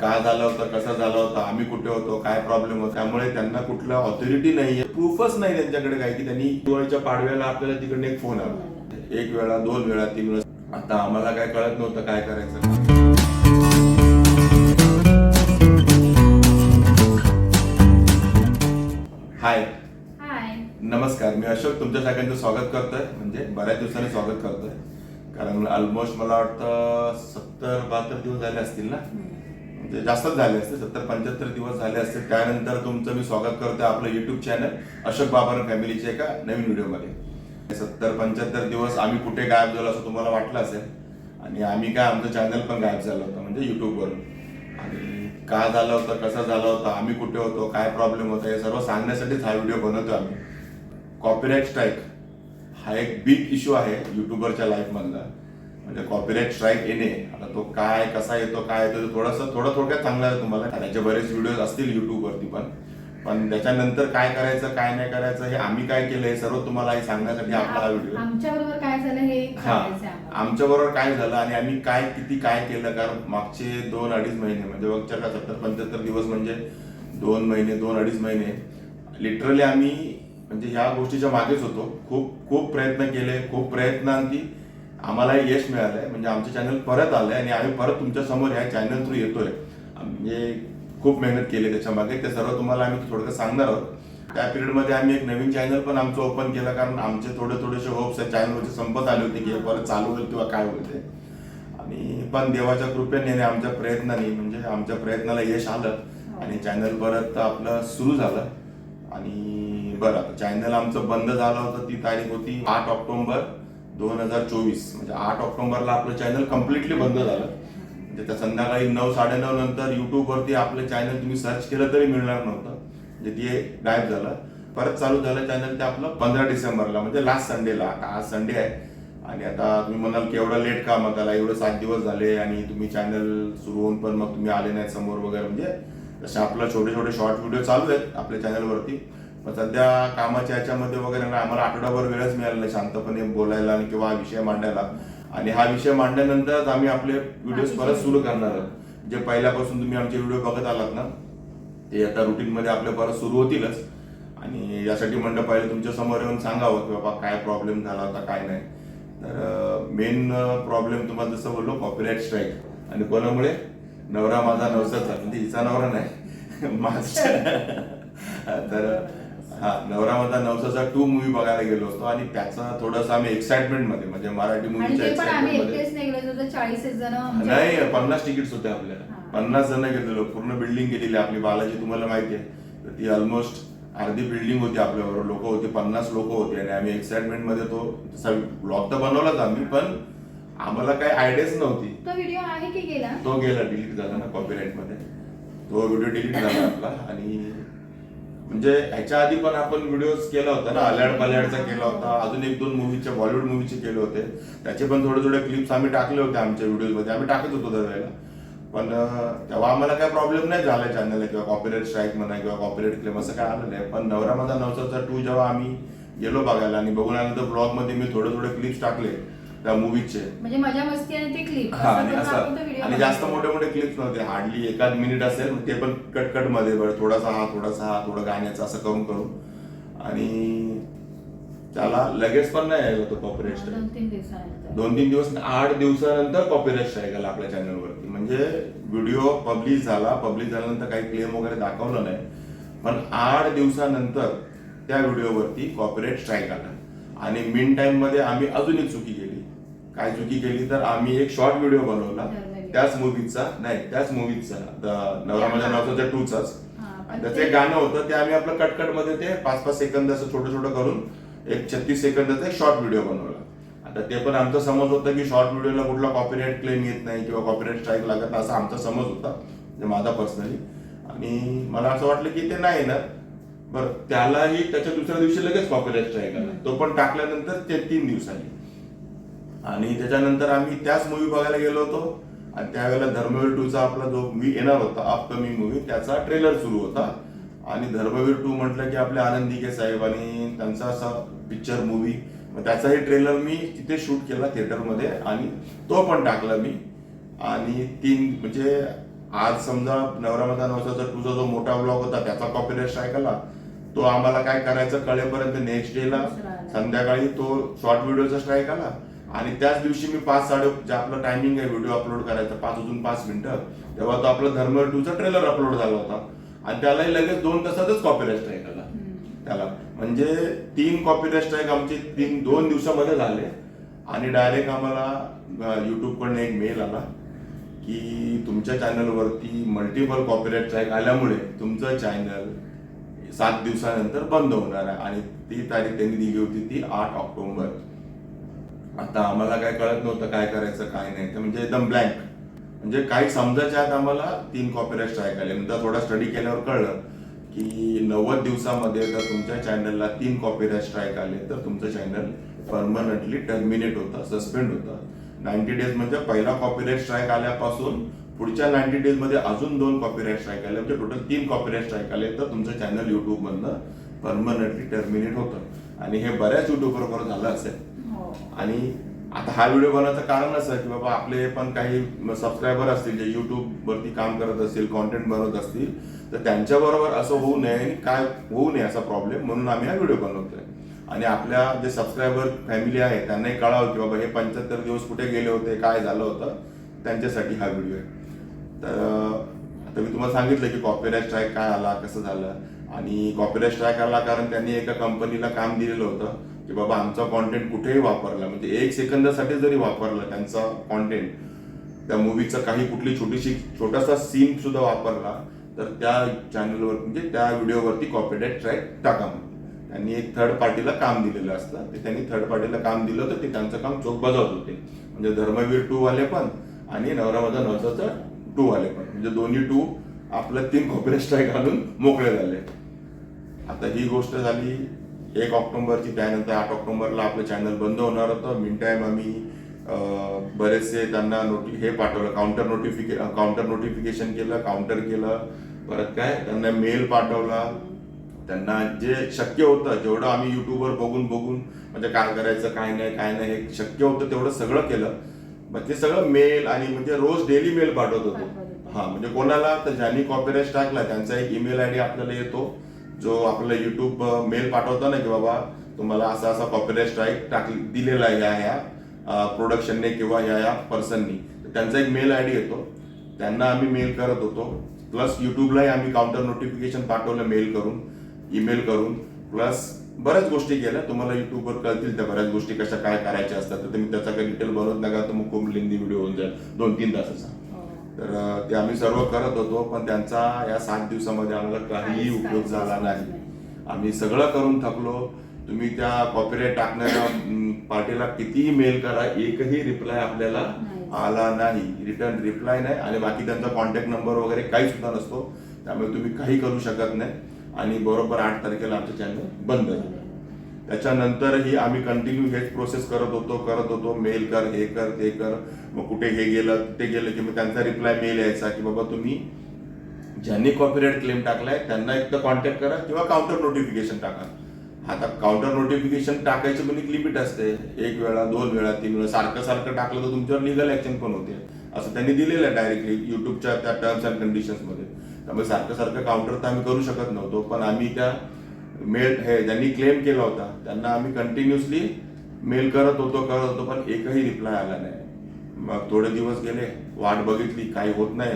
का झालं होतं कसं झालं होतं आम्ही कुठे होतो काय प्रॉब्लेम होता त्यामुळे त्यांना कुठलं ऑथॉरिटी नाहीये प्रूफच नाही त्यांच्याकडे काय की त्यांनी दिवाळीच्या पाडव्याला आपल्याला तिकडे एक फोन आला. एक वेळा दोन वेळा तीन वेळा. आता आम्हाला काय कळत नव्हतं काय करायचं. हाय हाय नमस्कार मी अशोक तुमच्या सगळ्यांचं स्वागत करतोय. म्हणजे बऱ्याच दिवसांनी स्वागत करतोय. कारण ऑलमोस्ट मला वाटतं सत्तर बहात्तर दिवस झाले असतील ना? म्हणजे जास्तच झाले असते सत्तर पंच्याहत्तर दिवस झाले असते. त्यानंतर तुमचं मी स्वागत करतो आपलं युट्यूब चॅनल अशोक बाबर फॅमिलीच्या एका नवीन व्हिडिओमध्ये सत्तर पंच्याहत्तर दिवस आम्ही कुठे गायब झालो असं तुम्हाला वाटलं असेल आणि आम्ही काय आमचं चॅनल पण गायब झालं होतं म्हणजे युट्यूबवरून आणि का झालं होतं कसं झालं होतं आम्ही कुठे होतो काय प्रॉब्लेम होता हे सर्व सांगण्यासाठीच हा व्हिडिओ बनवतो आम्ही. कॉपीराईट स्ट्राईक हा एक बिग इश्यू आहे युट्यूबरच्या लाईफ मधला. म्हणजे कॉपीराईट स्ट्राईक येणे. आता तो काय कसा येतो काय येतो ते थोडंसं थोडं थोडक्यात सांगणार आहे तुम्हाला. त्याचे बरेच व्हिडिओ असतील युट्यूबवरती पण. पण त्याच्यानंतर काय करायचं काय नाही करायचं हे आम्ही काय केलं हे सर्व तुम्हाला हे सांगण्यासाठी आपला हा व्हिडिओ आमच्या बरोबर काय झालं हे हा सांगायचं आहे आम्हाला. आमच्या बरोबर काय झालं आणि आम्ही काय किती काय केलं कारण मागचे दोन अडीच महिने म्हणजे मागच्या का सत्तर पंच्याहत्तर दिवस म्हणजे दोन महिने दोन अडीच महिने लिटरली आम्ही म्हणजे ह्या गोष्टीच्या मागेच होतो. खूप खूप प्रयत्न केले खूप प्रयत्नांती आम्हाला यश मिळालंय. म्हणजे आमचे चॅनल परत आलंय आणि आम्ही परत तुमच्यासमोर ह्या चॅनल थ्रू येतोय. म्हणजे खूप मेहनत केली त्याच्यामागे. ते सर्व तुम्हाला आम्ही थोडं सांगणार आहोत. त्या पिरियडमध्ये आम्ही एक नवीन चॅनल पण आमचं ओपन केलं. कारण आमचे थोडे थोडेसे होप्स चॅनलवरचे संपत आले होते की परत चालू होईल किंवा काय होईल ते. आणि पण देवाच्या कृपेने आणि आमच्या प्रयत्नाने म्हणजे आमच्या प्रयत्नाला यश आलं. आणि चॅनल परत आपलं सुरू झालं. आणि बरं चॅनल आमचं बंद झालं होतं ती तारीख होती आठ ऑक्टोबर. दोन हजार चोवीस म्हणजे आठ ऑक्टोबरला आपलं चॅनल कम्प्लिटली बंद झालं. म्हणजे त्या संध्याकाळी नऊ साडेनऊ नंतर युट्यूबवरती आपलं चॅनल तुम्ही सर्च केलं तरी मिळणार नव्हतं. म्हणजे ते गायब झालं. परत चालू झालं चॅनल ते आपलं पंधरा डिसेंबरला म्हणजे लास्ट संडेला आज संडे आहे. आणि आता तुम्ही म्हणाल की एवढं लेट का मग त्याला एवढं सात दिवस झाले आणि तुम्ही चॅनल सुरू होऊन पण मग तुम्ही आले नाही समोर वगैरे. म्हणजे जसे आपलं छोटे छोटे शॉर्ट व्हिडिओ चालू आहेत आपल्या चॅनलवरती पण सध्या कामाच्या याच्यामध्ये वगैरे आम्हाला आठवडाभर वेळच मिळाला नाही शांतपणे बोलायला आणि किंवा हा विषय मांडायला. आणि हा विषय मांडल्यानंतरच आम्ही आपले व्हिडिओज परत सुरू करणार आहोत. जे पहिल्यापासून तुम्ही आमचे व्हिडिओ बघत आलात ना ते आता रुटीन मध्ये आपले परत सुरू होतीलच. आणि यासाठी म्हणलं पहिले तुमच्यासमोर येऊन सांगावं की बाबा काय प्रॉब्लेम झाला होता काय नाही. तर मेन प्रॉब्लेम तुम्हाला जसं बोललो कॉपीराईट स्ट्राईक आणि कोणामुळे? नवरा माझा नवसाचा. म्हणजे हिचा नवरा नाही. माझा. तर हा नवरा माझा नवसाचा टू मूवी बघायला गेलो होतो आणि त्याचा थोडंसं आम्ही एक्साइटमेंटमध्ये म्हणजे मराठी आणि मूवीच्या ते पण आम्ही एक्साइटमेंटमध्ये. एकटेच नाही गेलो होतो चाळीस एक जण आमच्या- नाही पन्नास तिकीट्स होते आपल्याला. हा. पन्नास जण गेलेलो पूर्ण बिल्डिंग गेलेली आपली. बालाजी तुम्हाला माहिती आहे तर ती ऑलमोस्ट अर्धी बिल्डिंग होती आपल्याबरोबर. लोक होते पन्नास लोक होते आणि आम्ही एक्साइटमेंटमध्ये तो ब्लॉग तर बनवलाच आम्ही पण आम्हाला काही आयडियाच नव्हती. तो व्हिडिओ आहे की गेला? तो गेला डिलीट झाला ना कॉपीराईटमध्ये. तो व्हिडिओ डिलीट झाला आपला आणि म्हणजे ह्याच्या आधी पण आपण व्हिडिओ केला होता ना अल्याड पल्याडचा केला होता अजून एक दोन मूवीचे बॉलिवूड मूवीचे केले होते. त्याचे पण थोडे थोडे क्लिप्स आम्ही टाकले होते आमच्या व्हिडिओमध्ये आम्ही टाकत होतो त्यावेळेला पण तेव्हा आम्हाला काय प्रॉब्लेम नाही झाला चॅनलला किंवा कॉपीराईट स्ट्राईक म्हणा किंवा कॉपीराईट क्लेम असं काय आलं नाही. पण नवरा माझा नवसाचा टू जेव्हा आम्ही गेलो बघायला आणि बघून आल्यानंतर ब्लॉगमध्ये मी थोडे थोडे क्लिप्स टाकले. त्या मूवीचे म्हणजे मजा मस्ती आणि ते क्लिप हा आणि असं आणि जास्त मोठे मोठे क्लिप्स नव्हते. हार्डली एकाच मिनिट असेल ते पण कट कटमध्ये बरं थोडासा हा थोडासा हा थोडं गाण्याचं असं करून करून. आणि त्याला लगेच पण नाही आलं तो कॉपीराईट दोन स्ट्राईक तीन दिवसानंतर. दोन तीन दिवस आठ दिवसानंतर कॉपीराईट स्ट्राईक आला आपल्या चॅनलवरती म्हणजे व्हिडिओ पब्लिश झाला. पब्लिश झाल्यानंतर काही क्लेम वगैरे दाखवलं नाही. पण आठ दिवसानंतर त्या व्हिडिओवरती कॉपीराईट स्ट्राईक आला. आणि मिन टाइममध्ये आम्ही अजून एक चुकी केली. काय चुकी केली तर आम्ही एक शॉर्ट व्हिडिओ बनवला. त्याच मूवीचा नाही त्याच मूवीचा नवरा माझ्या नावाचा टूचाच त्याचं ते- एक गाणं होतं ते आम्ही आपलं कटकटमध्ये ते पाच पाच सेकंद असं छोटं छोटं करून एक छत्तीस सेकंदाचा एक शॉर्ट व्हिडिओ बनवला. आता ते पण आमचा समज होता की शॉर्ट व्हिडिओला कुठला कॉपीराईट क्लेम येत नाही किंवा कॉपीराईट स्ट्राईक लागत नाही असा आमचा समज होता. म्हणजे माझा पर्सनली आणि मला असं वाटलं की ते नाही येणार बरं त्यालाही त्याच्या दुसऱ्या दिवशी लगेच कॉपीराईट स्ट्राईक आला. तो पण टाकल्यानंतर ते तीन दिवसांनी. आणि त्याच्यानंतर आम्ही त्याच मूवी बघायला गेलो होतो. आणि त्यावेळेला धर्मवीर टू चा आपला जो मूवी येणार होता अपकमिंग मूवी त्याचा ट्रेलर सुरू होता. आणि धर्मवीर टू म्हटलं की आपले आनंद दिघे साहेब आणि त्यांचा असा पिक्चर मूवी त्याचाही ट्रेलर मी तिथे शूट केला थिएटरमध्ये आणि तो पण टाकला मी. आणि तीन म्हणजे आज समजा नवरा माझा नवसाचा तुझा जो मोठा ब्लॉग होता त्याचा कॉपीराईट स्ट्राईक आला तो आम्हाला काय करायचं कळेपर्यंत नेक्स्ट डेला. संध्याकाळी तो शॉर्ट व्हिडिओचा स्ट्राईक आला. आणि त्याच दिवशी मी पाच साडे जे आपलं टायमिंग आहे व्हिडिओ अपलोड करायचा पाच वाजून पाच मिनिटं तेव्हा तो आपलं धर्म टूचा ट्रेलर अपलोड झाला होता. आणि त्यालाही लगेच दोन तासातच कॉपीराईट स्ट्राईक आला. त्याला. म्हणजे तीन कॉपीराईट स्ट्राईक आमचे तीन दोन दिवसामध्ये झाले. आणि डायरेक्ट आम्हाला युट्यूबकडनं एक मेल आला की तुमच्या चॅनलवरती मल्टिपल कॉपीराईट स्ट्राईक आल्यामुळे तुमचं चॅनल सात दिवसानंतर बंद होणार आहे. आणि ती तारीख त्यांनी दिली होती ती आठ ऑक्टोबर. आता आम्हाला काय कळत नव्हतं काय करायचं काय नाही. तर म्हणजे एकदम ब्लँक म्हणजे काही समजायच्या आत आम्हाला तीन कॉपीराईट स्ट्राईक आले. नंतर थोडा स्टडी केल्यावर कळलं की नव्वद दिवसामध्ये जर तुमच्या चॅनलला तीन कॉपीराईट स्ट्राईक आले तर तुमचं चॅनल परमनंटली टर्मिनेट होतं सस्पेंड होतं. नाईन्टी डेज म्हणजे पहिला कॉपीराईट स्ट्राईक आल्यापासून पुढच्या नाईन्टी डेजमध्ये अजून दोन कॉपीराईट स्ट्राईक आले. म्हणजे टोटल तीन कॉपीराईट स्ट्राईक आले तर तुमचं चॅनल युट्यूबमधनं परमनंटली टर्मिनेट होतं. आणि हे बऱ्याच युट्यूबर बरोबर झालं असेल. आणि आता हा व्हिडिओ बनवायचं कारण असं की बाबा आपले पण काही सबस्क्रायबर असतील जे युट्यूब वरती काम करत असतील कॉन्टेंट बनवत असतील तर त्यांच्या बरोबर असं होऊ नये आणि काय होऊ नये असा प्रॉब्लेम म्हणून आम्ही हा व्हिडिओ बनवतोय. आणि आपल्या जे सबस्क्रायबर फॅमिली आहे त्यांनाही कळावं की बाबा हे पंच्याहत्तर दिवस कुठे गेले होते काय झालं होतं त्यांच्यासाठी हा व्हिडिओ आहे. तर आता मी तुम्हाला सांगितलं की कॉपीराईट स्ट्राईक काय आला कसं झालं. आणि कॉपीराईट स्ट्राईक आला कारण त्यांनी एका कंपनीला काम दिलेलं होतं. की बाबा आमचा कॉन्टेंट कुठेही वापरला म्हणजे एक सेकंदासाठी जरी वापरला त्यांचा कॉन्टेंट त्या मूवीचा काही कुठली छोटीशी छोटासा सीन सुद्धा वापरला तर त्या चॅनलवर म्हणजे त्या व्हिडिओवरती कॉपीराईट ट्रॅक टाका म्हणून. त्यांनी एक थर्ड पार्टीला काम दिलेलं असतं. ते त्यांनी थर्ड पार्टीला काम दिलं होतं ते त्यांचं काम चोख बजावत होते. म्हणजे धर्मवीर टू वाले पण आणि नवरा माझा नवसाचा टू वाले पण. म्हणजे दोन्ही टू आपलं तीन कॉपीराईट स्ट्राईक घालून मोकळे झाले. आता ही गोष्ट झाली एक ऑक्टोबरची त्यानंतर आठ ऑक्टोबरला आपलं चॅनल बंद होणार होतं. मिन टाइम आम्ही बरेचसे त्यांना नोटी हे पाठवलं. काउंटर नोटिफिके काउंटर नोटिफिकेशन केलं काउंटर केलं. परत काय? त्यांना मेल पाठवला. त्यांना जे शक्य होतं जेवढं आम्ही युट्यूबवर बघून बघून म्हणजे काय करायचं काय नाही काय नाही हे शक्य होतं तेवढं सगळं केलं. मग ते सगळं मेल आणि म्हणजे रोज डेली मेल पाठवत होतो. होतो. हा म्हणजे कोणाला तर ज्यांनी कॉपीराईट टाकला त्यांचा एक ईमेल आय डी आपल्याला येतो. जो आपल्याला युट्यूब मेल पाठवतो ना की बाबा तुम्हाला असा असा कॉपीराईट स्ट्राईक टाकली दिलेला आहे ह्या ह्या प्रोडक्शनने किंवा ह्या ह्या पर्सननी त्यांचा एक मेल आय डी येतो. त्यांना आम्ही मेल करत होतो. प्लस युट्यूबलाही आम्ही काउंटर नोटिफिकेशन पाठवलं मेल करून ईमेल करून. प्लस बऱ्याच गोष्टी केल्या. तुम्हाला युट्यूबवर कळतील त्या बऱ्याच गोष्टी कशा काय करायच्या असतात. तर तुम्ही त्याचा काही डिटेल बनवत नका. तर मग खूप लेंदी व्हिडिओ होऊन जाईल. दोन तीन तासाचा. तर ते आम्ही सर्व करत होतो पण त्यांचा या सात दिवसामध्ये आम्हाला काहीही उपयोग झाला नाही. आम्ही सगळं करून थकलो. तुम्ही त्या कॉपीराईट टाकणाऱ्या पार्टीला कितीही मेल करा एकही रिप्लाय आपल्याला. आला नाही. रिटर्न रिप्लाय नाही. आणि बाकी त्यांचा कॉन्टॅक्ट नंबर वगैरे काही सुद्धा नसतो. त्यामुळे तुम्ही काही करू शकत नाही. आणि बरोबर आठ तारखेला आमचं चॅनल बंद झालं. त्याच्यानंतरही आम्ही कंटिन्यू हेच प्रोसेस करत होतो करत होतो. मेल कर हे कर ते कर. मग कुठे हे गेलं ते गेलं की मग त्यांचा रिप्लाय मेल यायचा की बाबा तुम्ही ज्यांनी कॉपीराईट क्लेम टाकलाय त्यांना एक तर कॉन्टॅक्ट करा किंवा काउंटर नोटिफिकेशन टाका. आता काउंटर नोटिफिकेशन टाकायची पण एक लिमिट असते. एक वेळा दोन वेळा तीन वेळा. सारखं सारखं टाकलं तर तुमच्यावर लिगल ऍक्शन पण होते. असं त्यांनी दिलेलं आहे डायरेक्टली युट्यूबच्या त्या टर्म्स अँड कंडिशन्समध्ये त्यामुळे सारखं सारखं काउंटर तर आम्ही करू शकत नव्हतो पण आम्ही त्या मेल हे ज्यांनी क्लेम केला होता त्यांना आम्ही कंटिन्युअसली मेल करत होतो करत होतो पण एकही रिप्लाय आला नाही. मग थोडे दिवस गेले वाट बघितली काही होत नाही.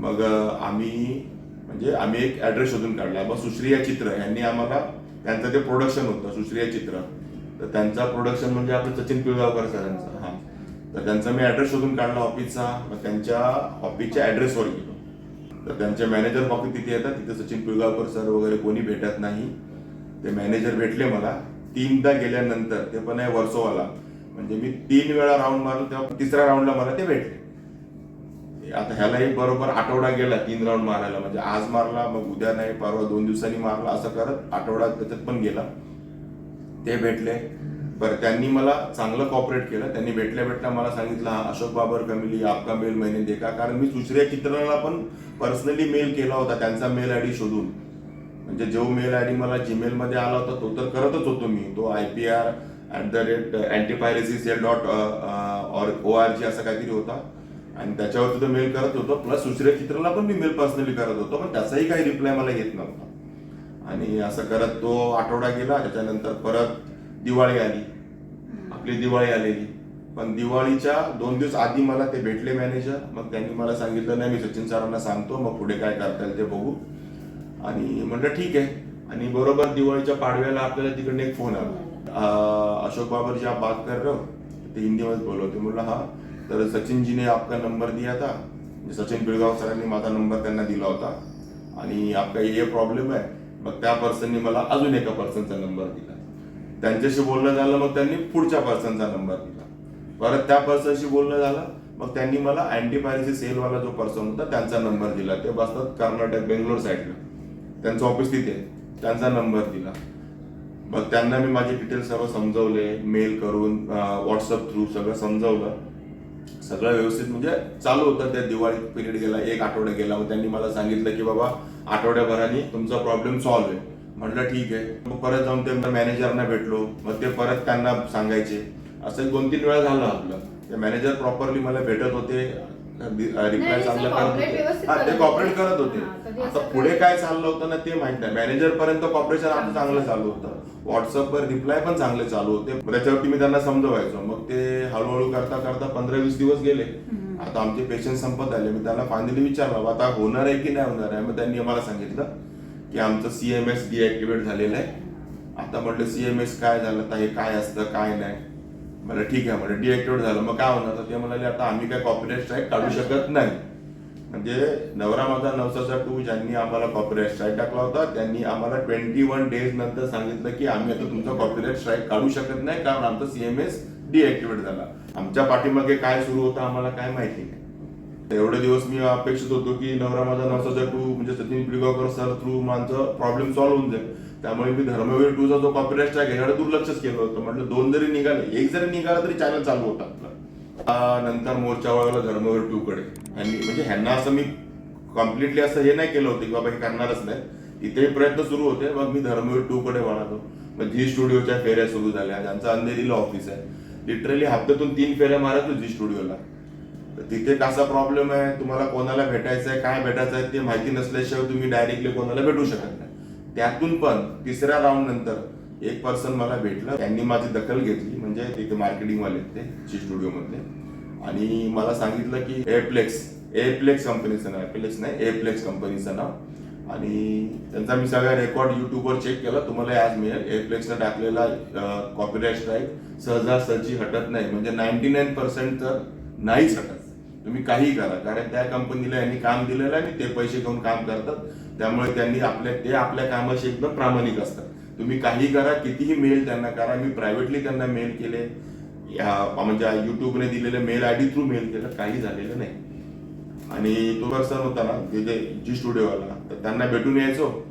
मग आम्ही म्हणजे आम्ही एक ऍड्रेस शोधून काढला. मग सुश्रिया चित्र यांनी आम्हाला त्यांचं ते प्रोडक्शन होतं सुश्रिया चित्र. तर त्यांचा प्रोडक्शन म्हणजे आपलं सचिन पिळगावकर सरांचा हा. तर त्यांचा मी ऍड्रेस शोधून काढला ऑफिसचा मग त्यांच्या ऑफिसच्या ऍड्रेसवर गेलो. तर त्यांचे मॅनेजर फक्त तिथे येतात. तिथे सचिन पिळगावकर सर वगैरे कोणी भेटत नाही. ते मॅनेजर भेटले मला. तीनदा गेल्यानंतर ते पण आहे वर्सोवाला. म्हणजे मी तीन वेळा राऊंड मारलो तेव्हा तिसऱ्या राऊंडला मला ते भेटले. आता ह्यालाही बरोबर आठवडा गेला तीन राऊंड मारायला. म्हणजे आज मारला मग उद्या नाही परवा दोन दिवसांनी मारला असं करत आठवडा त्याच्यात पण गेला. ते भेटले. बरं त्यांनी मला चांगलं कॉपरेट केलं. त्यांनी भेटल्या भेटल्या मला सांगितलं हा अशोक बाबर कमिली आपका मेल महिने देखा. कारण मी दुसऱ्या चित्राला पण पर्सनली मेल केला होता त्यांचा मेल आय डी शोधून. म्हणजे जो मेल आय डी मला जीमेल मध्ये आला होता तो तर करतच होतो मी. तो I P R at the rate antipiracy या dot or O R G असा काहीतरी होता. आणि त्याच्यावरती तो मेल करत होतो. प्लस दुसऱ्या चित्रला पण मी मेल पर्सनली करत होतो पण त्याचाही काही रिप्लाय मला येत नव्हता. आणि असं करत तो आठवडा गेला. त्याच्यानंतर परत दिवाळी आली. आपली दिवाळी आलेली. पण दिवाळीच्या दोन दिवस आधी मला ते भेटले मॅनेजर मग त्यांनी मला सांगितलं नाही मी सचिन सरांना सांगतो. मग पुढे काय करता येईल ते बघू. आणि म्हटलं ठीक आहे. आणि बरोबर दिवाळीच्या पाडव्याला आपल्याला तिकडे एक फोन आला. अशोक बाबर जी आप बात कर रहे हो? ते हिंदीमध्ये बोलवते. म्हणलं हा. तर सचिनजीने आपका नंबर दिया था. म्हणजे सचिन पिळगाव सरांनी माझा नंबर त्यांना दिला होता. आणि आपका हे प्रॉब्लेम आहे मग त्या पर्सननी मला अजून एका पर्सनचा नंबर दिला. त्यांच्याशी बोलणं झालं मग त्यांनी पुढच्या पर्सनचा नंबर दिला. परत त्या पर्सनशी बोलणं झालं मग त्यांनी मला अँटीपायरसी सेलवाला जो पर्सन होता त्यांचा नंबर दिला. ते बसतात कर्नाटक बेंगलोर साईडला त्यांचं ऑफिस तिथे. त्यांचा नंबर दिला. मग त्यांना मी माझे डिटेल्स सर्व समजवले मेल करून व्हॉट्सअप थ्रू सगळं समजवलं. सगळं व्यवस्थित म्हणजे चालू होतं. त्या दिवाळी पिरियड गेला एक आठवडा गेला. मग त्यांनी मला सांगितलं की बाबा आठवड्याभराने तुमचा प्रॉब्लेम सॉल्व्ह आहे. म्हटलं ठीक आहे. मग परत जाऊन ते मॅनेजरना भेटलो. मग ते परत त्यांना सांगायचे. असं दोन तीन वेळा झालं आपलं. ते मॅनेजर प्रॉपरली मला भेटत होते. रिप्लाय चांगला करत होते. हा ते कॉपरेट. करत होते. आता पुढे काय चाललं होतं ना ते माहीत नाही. मॅनेजर पर्यंत कॉपरेशन आमचं चांगलं चालू होतं. व्हॉट्सअपवर रिप्लाय पण चांगले चालू होते. त्याच्यावरती मी त्यांना समजवायचो. मग ते हळूहळू करता करता पंधरा वीस दिवस गेले. आता आमचे पेशंट संपत आले. मी त्यांना फायनली विचारलं आता होणार आहे की नाही होणार आहे? मग त्यांनी मला सांगितलं. की आमचं सीएमएस डिॲक्टिवेट झालेलं आहे. आता म्हटलं सीएमएस काय झालं तर हे काय असतं काय नाही. मला ठीक आहे म्हणजे डिॲक्टिवेट झालं. मग काय होणार? तर ते म्हणाले आता आम्ही काय कॉपीराईट स्ट्राईक काढू शकत नाही. म्हणजे नवरा माझा नवसाचा टू ज्यांनी आम्हाला कॉपीराईट स्ट्राईक टाकला होता त्यांनी आम्हाला ट्वेंटी वन डेज नंतर सांगितलं की आम्ही आता तुमचा कॉपीराईट स्ट्राईक काढू शकत नाही कारण आमचा सीएमएस डिॲक्टिवेट झाला. आमच्या पाठीमागे काय सुरू होतं आम्हाला काय माहिती नाही. एवढे दिवस मी अपेक्षित होतो की नवरा माझा नवसाचा टू म्हणजे सचिन पिळगावकर सर थ्रू माझं प्रॉब्लेम सॉल्व्ह होऊन जाईल. त्यामुळे मी धर्मवीर टूचा जो कॉपीराईट आहे याकडे दुर्लक्षच केलं होतं. म्हटलं दोन जरी निघाले एक जरी निघाला तरी चॅनल चालू होता आपलं. नंतर मोर्चा वळवला धर्मवीर टू कडे आणि म्हणजे ह्यांना असं मी कम्प्लिटली असं हे नाही केलं होतं की बाबा हे करणारच नाही. इथे प्रयत्न सुरू होते मग मी धर्मवीर टू कडे वळालो मग झी स्टुडिओच्या फेऱ्या सुरू झाल्या ज्यांचं अंधेरीला ऑफिस आहे. लिटरली हप्त्यातून तीन फेऱ्या मारतो झी स्टुडिओला. तिथे कसा प्रॉब्लेम आहे तुम्हाला कोणाला भेटायचं आहे काय भेटायचं आहे ते माहिती नसल्याशिवाय तुम्ही डायरेक्टली कोणाला भेटू शकत नाही. त्यातून पण तिसऱ्या राऊंड नंतर एक पर्सन मला भेटलं. त्यांनी माझी दखल घेतली म्हणजे तिथे मार्केटिंग वाले ते ची स्टुडिओमध्ये आणि मला सांगितलं की एप्लेक्स एप्लेक्स कंपनीचं नाव एप्लेक्स नाही एप्लेक्स कंपनीचं नाव. आणि त्यांचा मी सगळा रेकॉर्ड युट्यूबवर चेक केला. तुम्हाला आज मिळेल. एप्लेक्सनं टाकलेला कॉपीराईट स्ट्राईक सहजासहजी हटत नाही. म्हणजे नाईन्टी नाईन पर्सेंट तर नाहीच हटत. तुम्ही काही करा कारण त्या कंपनीला यांनी काम दिलेलं आणि ते पैसे घेऊन काम करतात. त्यामुळे त्यांनी आपल्या ते आपल्या कामाशी एकदम प्रामाणिक असतात. तुम्ही काही करा कितीही मेल त्यांना करा. मी प्रायव्हेटली त्यांना मेल केले. या- म्हणजे युट्यूबने दिलेले mail I D through mail केलं. काही झालेलं नाही. आणि तो सर होता ना तिथे जी स्टुडिओवाला तर त्यांना भेटून यायचो.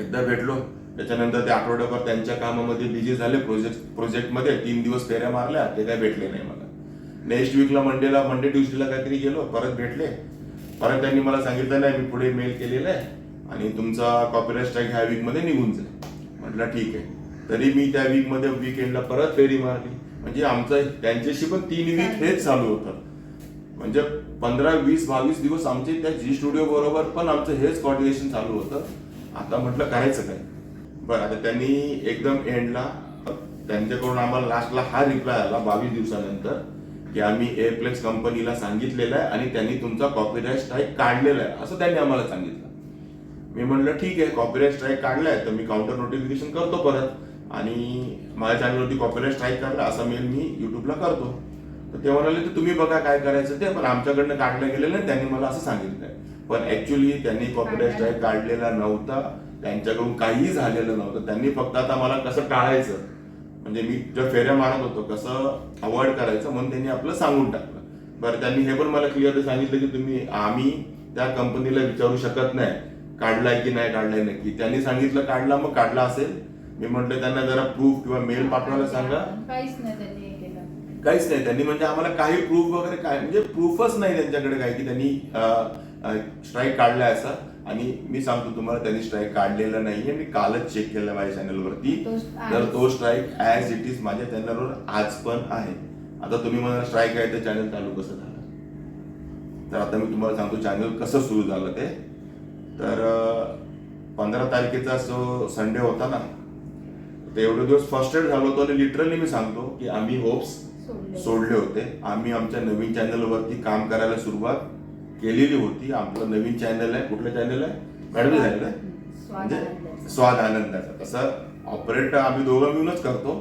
एकदा भेटलो. त्याच्यानंतर ते आठवड्याभर त्यांच्या कामामध्ये बिझी झाले. प्रोजेक्ट प्रोजेक्टमध्ये तीन दिवस फेऱ्या मारल्या. ते काय भेटले नाही मला. नेक्स्ट वीकला मंडेला मंडे ट्युजडेला काहीतरी गेलो परत भेटले. परत त्यांनी मला सांगितलं नाही मी पुढे मेल केलेला आहे आणि तुमचा कॉपीराईट स्ट्राईक ह्या वीकमध्ये निघून जाईल. म्हटलं ठीक आहे. तरी मी त्या वीकमध्ये वीकेंडला परत फेरी मारली. म्हणजे आमचं त्यांच्याशी पण तीन वीक हेच चालू होतं. म्हणजे पंधरा वीस बावीस दिवस आमचे त्या जी स्टुडिओ बरोबर पण आमचं हेच कॉर्डिनेशन चालू होतं. आता म्हटलं करायचं काय? बरं आता त्यांनी एकदम एंडला त्यांच्याकडून आम्हाला लास्टला हा रिप्लाय आला बावीस दिवसानंतर. की आम्ही एअरप्लेक्स कंपनीला सांगितलेलं आहे आणि त्यांनी तुमचा कॉपीराईट स्ट्राईक काढलेला आहे. असं त्यांनी आम्हाला सांगितलं. मी म्हणलं ठीक आहे कॉपीराईट स्ट्राईक काढलाय तर मी काउंटर नोटिफिकेशन करतो परत. आणि माझ्या चॅनलवरती कॉपीराईट स्ट्राईक काढला असा मेल मी युट्यूबला करतो. तर ते म्हणाले तर तुम्ही बघा काय करायचं ते. पण आमच्याकडनं काढलं गेलेलं नाही त्यांनी मला असं सांगितलंय पण ऍक्च्युली त्यांनी कॉपीराईट स्ट्राईक काढलेला नव्हता त्यांच्याकडून काहीही झालेलं नव्हतं. त्यांनी फक्त आता मला कसं टाळायचं म्हणजे मी ज्या फेऱ्या मारत होतो कसं अवॉइड करायचं म्हणून त्यांनी आपलं सांगून टाकलं. बरं त्यांनी हे पण मला क्लिअर सांगितलं की तुम्ही आम्ही त्या कंपनीला विचारू शकत नाही काढलाय की नाही काढलाय नक्की त्यांनी सांगितलं काढला मग काढला असेल. मी म्हटलं त्यांना जरा प्रूफ किंवा मेल पाठवायला सांगा. काहीच नाही त्यांनी काहीच नाही त्यांनी म्हणजे आम्हाला काही प्रूफ वगैरे काय म्हणजे प्रूफच नाही त्यांच्याकडे काय की त्यांनी स्ट्राईक काढलाय असा. आणि मी सांगतो तुम्हाला त्यांनी स्ट्राईक काढलेला नाहीये. मी कालच चेक केलं माझ्या चॅनलवरती तर. तो स्ट्राईक ऍज इट इज माझ्या चॅनलवर आज पण आहे. आता तुम्ही मला स्ट्राईक आहे तर चॅनल चालू कसं झालं? तर आता मी तुम्हाला सांगतो चॅनल कसं सुरू झालं ते. तर पंधरा तारखेचा जो संडे होता ना ते एवढे दिवस फर्स्टेड झालो होतो आणि लिटरली मी सांगतो की आम्ही होप्स सोडले. सोडले होते. आम्ही आमच्या नवीन चॅनलवरती काम करायला सुरुवात केलेली होती. आपलं नवीन चॅनल आहे. कुठलं चॅनल आहे? मॅडम झालेलं आहे म्हणजे स्वाद आनंदाचा. तसं ऑपरेट आम्ही दोघं मिळूनच करतो.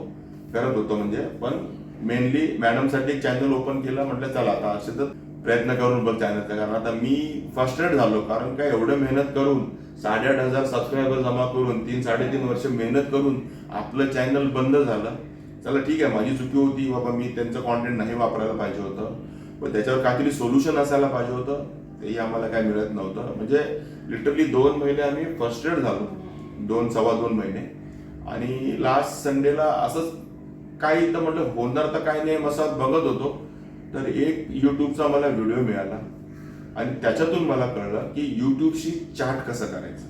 करत होतो म्हणजे. पण मेनली मॅडमसाठी एक चॅनल ओपन केलं. म्हटलं चला आता असे तर प्रयत्न करून बघ चॅनलचा कारण आता मी फर्स्टेड झालो. कारण काय? एवढं मेहनत करून साडेआठ हजार सबस्क्रायबर जमा करून तीन साडेतीन वर्ष मेहनत करून आपलं चॅनल बंद झालं. चला ठीक आहे. माझी चुकी होती. बाबा मी त्यांचं कॉन्टेंट नाही वापरायला पाहिजे होतं. पण त्याच्यावर काहीतरी सोल्युशन असायला पाहिजे होतं. तेही आम्हाला काय मिळत नव्हतं. म्हणजे लिटरली दोन महिने आम्ही फर्स्टेड झालो. दोन सव्वा दोन महिने. आणि लास्ट संडेला असंच काही तर म्हटलं होणार तर काही नाही असं बघत होतो. तर एक युट्यूबचा मला व्हिडिओ मिळाला. आणि त्याच्यातून मला कळलं की युट्यूबशी चाट कसं करायचं?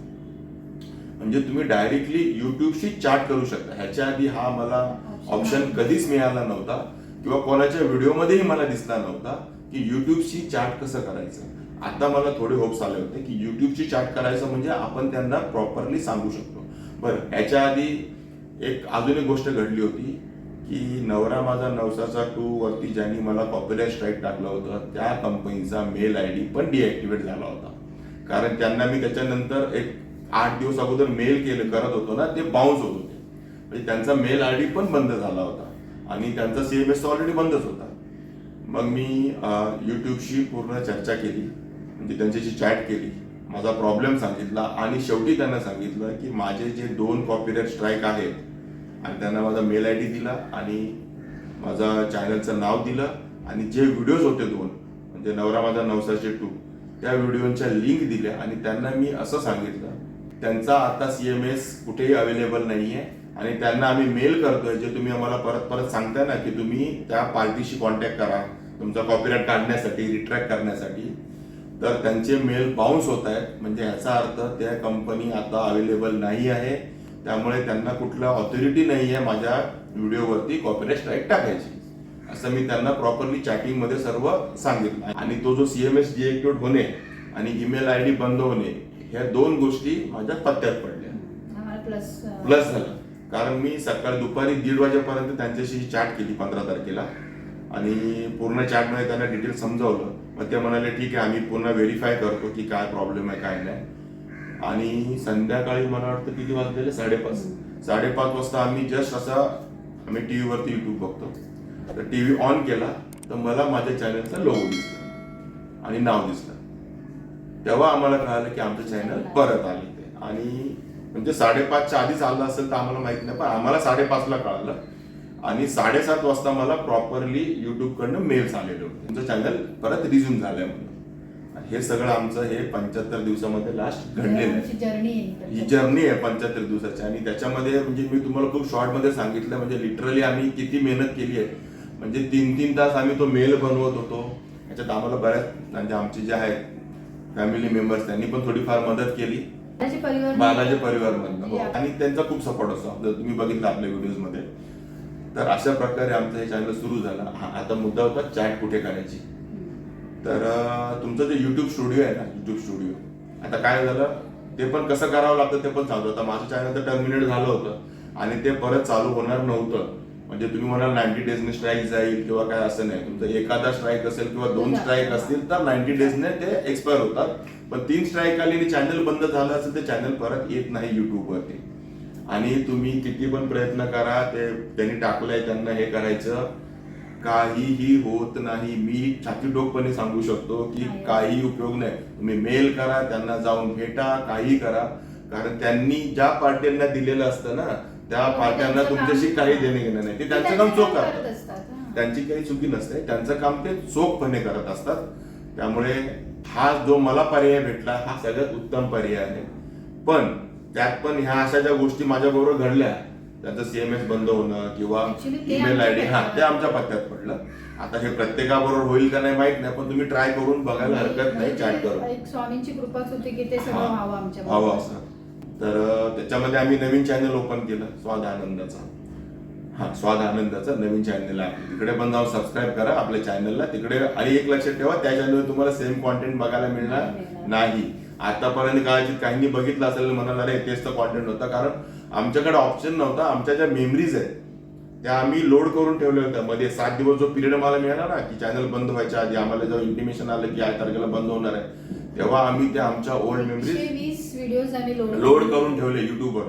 म्हणजे तुम्ही डायरेक्टली युट्यूबशी चाट करू शकता. ह्याच्या आधी हा मला ऑप्शन कधीच मिळाला नव्हता. किंवा कोणाच्या व्हिडिओमध्येही मला दिसला नव्हता की युट्यूबशी चॅट कसं करायचं. आता मला थोडे होप्स आले होते की युट्यूबची चार्ट करायचं म्हणजे आपण त्यांना प्रॉपरली सांगू शकतो. बरं याच्या आधी एक अजून एक गोष्ट घडली होती की नवरा माझा नवसाचा टू वरती ज्यांनी मला कॉपीराईट स्ट्राईक टाकलं होतं त्या कंपनीचा मेल आय डी पण डिॲक्टिवेट झाला होता. कारण त्यांना मी त्याच्यानंतर एक आठ दिवस अगोदर मेल केलं करत होतो ना ते बाउन्स होत होते. म्हणजे त्यांचा मेल आय डी पण बंद झाला होता. आणि त्यांचा सी एम एस ऑलरेडी बंदच होता. मग मी यूट्यूबशी पूर्ण चर्चा केली. म्हणजे त्यांच्याशी चॅट केली. माझा प्रॉब्लेम सांगितला आणि शेवटी त्यांना सांगितलं की माझे जे दोन कॉपीराईट स्ट्राईक आहेत आणि त्यांना माझा मेल आय डी दिला आणि माझा चॅनलचं नाव दिलं आणि जे व्हिडिओज होते दोन म्हणजे नवरा माझा नवसाचे टू त्या व्हिडिओच्या लिंक दिल्या आणि त्यांना मी असं सांगितलं त्यांचा आता सी एम एस कुठेही अवेलेबल नाही आहे आणि त्यांना आम्ही मेल करतोय जे तुम्ही आम्हाला परत परत सांगताय ना की तुम्ही त्या पार्टीशी कॉन्टॅक्ट करा. तुमचा कॉपीराईट काढण्यासाठी रिट्रॅक्ट करण्यासाठी. तर त्यांचे मेल बाउन्स होत आहेत. म्हणजे ह्याचा अर्थ त्या कंपनी आता अवेलेबल नाही आहे. त्यामुळे त्यांना कुठला ऑथॉरिटी नाही आहे माझ्या व्हिडिओवरती कॉपीराईट स्ट्राईक टाकायची. असं मी त्यांना प्रॉपरली चॅटिंगमध्ये सर्व सांगितलं आणि तो जो सीएमएस डिएक्टिव्हेट होणे आणि ईमेल आय डी बंद होणे ह्या दोन गोष्टी माझ्या पत्त्यात पडल्या. प्लस झालं कारण मी सकाळ दुपारी दीड वाजेपर्यंत त्यांच्याशी चॅट केली पंधरा तारखेला. आणि पूर्ण चॅटमध्ये त्यांना डिटेल समजावलं. मग ते म्हणाले ठीक आहे आम्ही पुन्हा व्हेरीफाय करतो की काय प्रॉब्लेम आहे काय नाही. आणि संध्याकाळी मला वाटतं किती वाजलेले? साडेपाच. साडेपाच वाजता आम्ही जस्ट असा आम्ही टी व्हीवरती युट्यूब बघतो. तर टी व्ही ऑन केला तर मला माझ्या चॅनलचा लोगो दिसला. आणि नाव दिसलं. तेव्हा आम्हाला कळालं की आमचं चॅनल परत आले ते आणि म्हणजे साडेपाचच्या आधीच आलं असेल तर आम्हाला माहीत नाही पण आम्हाला साडेपाचला कळालं. आणि साडेसात वाजता मला प्रॉपरली युट्यूब कडनं मेल्स आलेले होते. तुमचं चॅनल परत रिझ्यूम झालंय म्हणून. हे सगळं आमचं हे पंच्याहत्तर दिवसामध्ये लास्ट घडलेलं आहे. ही जर्नी आहे पंच्याहत्तर दिवसाची. आणि त्याच्यामध्ये म्हणजे मी तुम्हाला खूप शॉर्टमध्ये सांगितलं म्हणजे लिटरली आम्ही किती मेहनत केली आहे. म्हणजे तीन तीन तास आम्ही तो मेल बनवत होतो. याच्यात आम्हाला बऱ्याच म्हणजे आमचे जे आहेत फॅमिली मेंबर्स त्यांनी पण थोडीफार मदत केली. परिवार बालाजी परिवार मधनं हो. आणि त्यांचा खूप सपोर्ट असतो. जर तुम्ही बघितलं आपल्या व्हिडिओजमध्ये तर अशा प्रकारे आमचं हे चॅनल सुरू झालं. आता मुद्दा होता चॅट कुठे करायची? तर तुमचं जे युट्यूब स्टुडिओ आहे ना युट्यूब स्टुडिओ आता काय झालं? ते पण कसं करावं लागतं ते पण सांगतो आता माझं चॅनल तर टर्मिनेट झालं होतं. आणि ते परत चालू होणार नव्हतं. म्हणजे तुम्ही म्हणाल नाईन्टी डेजने स्ट्राईक जाईल किंवा काय असं नाही. तुमचं एखादा स्ट्राईक असेल किंवा दोन स्ट्राईक असतील तर नाईन्टी डेजने ते एक्सपायर होतात. पण तीन स्ट्राईक आली आणि चॅनल बंद झालं असेल ते चॅनल परत येत नाही युट्यूबवरती आणि तुम्ही किती पण प्रयत्न करा ते त्यांनी टाकलंय त्यांना हे करायचं. काहीही होत नाही. मी छातीटोकपणे सांगू शकतो की. काही उपयोग नाही. तुम्ही मेल करा त्यांना जाऊन भेटा काही करा. कारण त्यांनी ज्या पार्ट्यांना दिलेलं असतं ना त्या पार्ट्यांना तुमच्याशी काही देणे घेणं नाही. ते त्यांचं काम चोख करत करतात. असतात. त्यांची काही चुकी नसते. त्यांचं काम ते चोखपणे करत असतात. त्यामुळे हा जो मला पर्याय भेटला हा सगळ्यात उत्तम पर्याय आहे. पण त्यात पण ह्या अशा ज्या गोष्टी माझ्या बरोबर घडल्या त्यांचं सीएमएस बंद होणं किंवा ईमेल आय डी हा ते. आमच्या पत्त्यात पडलं. आता हे प्रत्येकाबरोबर होईल का नाही माहीत नाही पण तुम्ही ट्राय करून बघायला हरकत नाही चॅट करून. स्वामींची कृपाच होती की ते. सगळं व्हावं आमच्या व्हावं असं. तर त्याच्यामध्ये आम्ही नवीन चॅनल ओपन केलं स्वाद आनंदाचा. हा स्वाद आनंदाचा नवीन चॅनल आहे. तिकडे पण जाऊन सबस्क्राईब करा. आपल्या चॅनलला तिकडे आणि एक लक्षात ठेवा. त्या चॅनलवर तुम्हाला सेम कॉन्टेंट बघायला मिळणार नाही. आतापर्यंत काळाची काहींनी बघितलं असेल म्हणाल अरे तेच तर कॉन्टेंट होता कारण आमच्याकडे ऑप्शन नव्हता. आमच्या ज्या मेमरीज आहेत त्या आम्ही लोड करून ठेवल्या होत्या. मध्ये सात दिवस जो पिरियड मला मिळाला ना की चॅनल बंद व्हायच्या आधी आम्हाला जेव्हा इंटिमेशन आलं की या तारखेला बंद होणार आहे तेव्हा आम्ही त्या आमच्या ओल्ड मेमरीज लोड करून ठेवले युट्यूबवर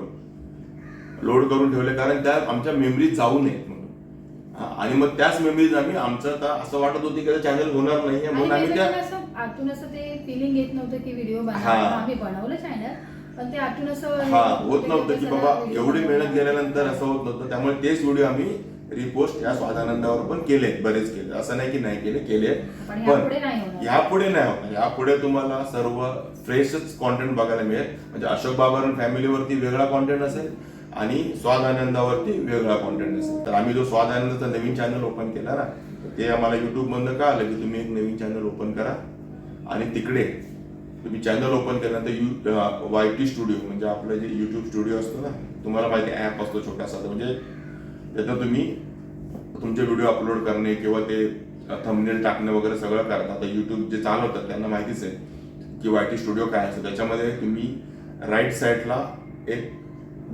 लोड करून ठेवले कारण त्या आमच्या मेमरीज जाऊ नयेत म्हणून हा, आणि मग त्याच मेमरीज आम्ही आमचं आता असं वाटत होती की चॅनल होणार आणि म्हणून आम्ही त्या आतून असं ते फिलिंग येत नव्हतं की व्हिडिओ हा. आम्ही बनवलं चॅनल पण ते आतून असं हा होत नव्हतं की बाबा एवढी मेहनत. केल्यानंतर असं होत नव्हतं त्यामुळे तेच व्हिडिओ आम्ही रिपोस्ट या स्वादानंदावर पण केले बरेच केले असं नाही की नाही केले केले पण यापुढे नाही होणार. यापुढे नाही तुम्हाला सर्व फ्रेशच कॉन्टेंट बघायला मिळेल म्हणजे अशोक बाबारन फॅमिलीवरती वेगळा कॉन्टेंट असेल आणि स्वाद आनंदावरती वेगळा कॉन्टेंट असेल. तर आम्ही जो स्वाद आनंदाचा नवीन चॅनल ओपन केला ना ते आम्हाला युट्यूब का आलं की तुम्ही एक नवीन चॅनल ओपन करा. आणि तिकडे तुम्ही चॅनल ओपन केल्यानंतर यू वाय टी स्टुडिओ म्हणजे आपलं जे युट्यूब स्टुडिओ असतो ना तुम्हाला माहिती ॲप असतो छोटासा. म्हणजे त्यातनं तुम्ही तुमचे व्हिडिओ अपलोड करणे किंवा ते थंबनेल टाकणे वगैरे सगळं करता. आता युट्यूब जे चालवतात त्यांना माहितीच आहे की वाय टी स्टुडिओ काय असतं. त्याच्यामध्ये तुम्ही राईट साईडला एक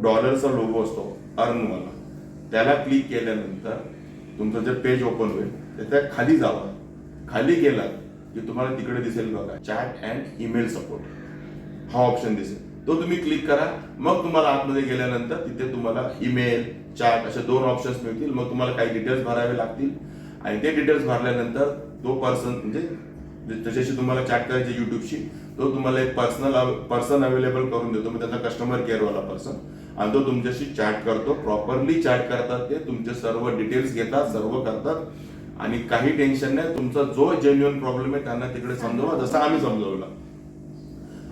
डॉलरचा लोगो असतो अर्नवाला त्याला क्लिक केल्यानंतर तुमचं जे पेज ओपन होईल त्याच्याखाली जावा. खाली गेलात की तुम्हाला तिकडे दिसेल बघा चॅट अँड ईमेल सपोर्ट हा ऑप्शन दिसेल. तो तुम्ही क्लिक करा मग तुम्हाला आतमध्ये गेल्यानंतर तिथे तुम्हाला ईमेल चॅट असे दोन ऑप्शन्स मिळतील. मग तुम्हाला काही डिटेल्स भरावे लागतील. आणि ते डिटेल्स भरल्यानंतर तो पर्सन म्हणजे त्याच्याशी तुम्हाला चॅट करायचे युट्यूबशी तो तुम्हाला एक पर्सनल पर्सन अवेलेबल करून देतो. मी त्याचा कस्टमर केअरवाला पर्सन आणि तो तुमच्याशी चॅट करतो. प्रॉपरली चॅट करतात ते. तुमचे सर्व डिटेल्स घेतात सर्व करतात. आणि काही टेन्शन नाही. तुमचा जो जेन्युअन प्रॉब्लेम आहे त्यांना तिकडे समजवा. जसं आम्ही समजवला.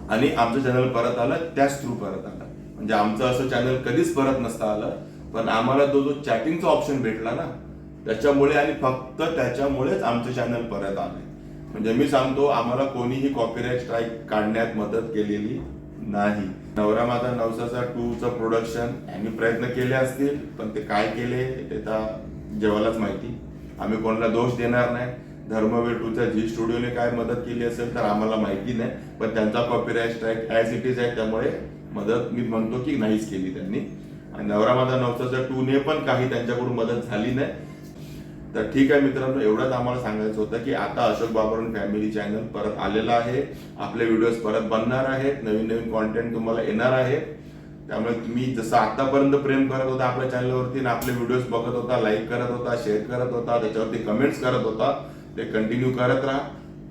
आणि आमचं चॅनल परत आलं त्याच थ्रू परत आलं. म्हणजे आमचं असं चॅनल कधीच परत नसतं आलं. पण आम्हाला तो जो चॅटिंगचा ऑप्शन भेटला ना त्याच्यामुळे आणि फक्त त्याच्यामुळेच आमचं चॅनल परत आले म्हणजे मी सांगतो आम्हाला कोणीही कॉपीराईट स्ट्राईक काढण्यात मदत केलेली नाही. नवरा माझा नवसाचा टूचं प्रोडक्शन यांनी प्रयत्न केले असतील पण ते काय केले ते तर माहिती. आम्ही कोणाला दोष देणार नाही. धर्मवीर टूच्या जी स्टुडिओने काय मदत केली असेल तर आम्हाला माहिती नाही पण त्यांचा copyright strike as it is आहे त्यामुळे मदत मी म्हणतो की नाहीच केली त्यांनी. आणि नवरा माझा नवसाच्या टूने पण काही त्यांच्याकडून मदत झाली नाही. तर ठीक आहे मित्रांनो एवढंच आम्हाला सांगायचं होतं की आता अशोक बाबरन फॅमिली चॅनल परत आलेलं आहे. आपले व्हिडिओज परत बनणार आहेत. नवीन नवीन कॉन्टेंट तुम्हाला येणार आहे. त्यामुळे तुम्ही जसं आतापर्यंत प्रेम करत होता आपल्या चॅनलवरती आणि आपले व्हिडिओज बघत होता लाईक करत होता शेअर करत होता त्याच्यावरती कमेंट्स करत होता ते कंटिन्यू करत राहा.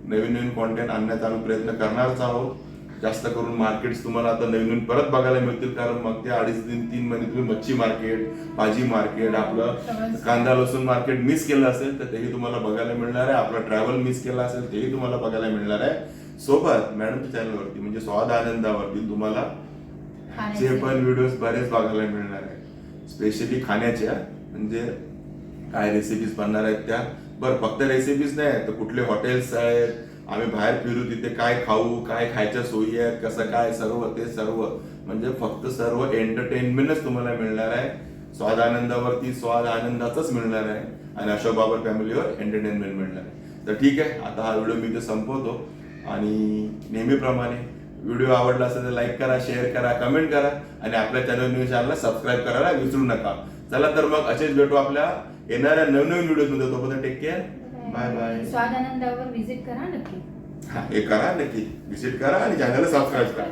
नवीन नवीन कॉन्टेंट आणण्याचा आम्ही प्रयत्न करणारच आहोत. जास्त करून मार्केट्स तुम्हाला आता नवीन नवीन परत बघायला मिळतील. कारण मग ते अडीच तीन तीन महिने तुम्ही मच्छी मार्केट भाजी मार्केट आपलं. कांदा लसूण मार्केट मिस केलं असेल तर तेही तुम्हाला बघायला मिळणार आहे. आपलं ट्रॅव्हल मिस केलं असेल तेही तुम्हाला बघायला मिळणार आहे. सोबत मॅडमच्या चॅनलवरती म्हणजे स्वाद आनंदावरती तुम्हाला. जे पण व्हिडिओज बरेच बघायला मिळणार आहे. स्पेशली खाण्याच्या म्हणजे काय रेसिपीज बनणार आहेत त्या? बरं फक्त रेसिपीज नाही तर कुठले हॉटेल्स आहेत? आम्ही बाहेर फिरू तिथे काय खाऊ काय खायच्या सोयी आहेत कसं काय सर्व ते सर्व. म्हणजे फक्त सर्व एंटरटेनमेंटच तुम्हाला मिळणार आहे. स्वाद आनंदावरती स्वाद आनंदाचाच मिळणार आहे. आणि अशोक बाबर फॅमिलीवर एंटरटेनमेंट मिळणार आहे. तर ठीक आहे आता हा व्हिडिओ मी इथे संपवतो. आणि नेहमीप्रमाणे व्हिडिओ आवडला असेल तर लाईक करा शेअर करा कमेंट करा. आणि आपल्या चॅनल न्यूज चॅनलला सबस्क्राईब करायला विसरू नका. चला तर मग असेच भेटू आपल्या येणाऱ्या नवनवीन व्हिडिओमध्ये. तोपर्यंत टेक केअर बाय बाय स्वादानंदावर व्हिजिट करा नक्की. हा हे करा नक्की. विजिट करा आणि चॅनलला सबस्क्राईब करा.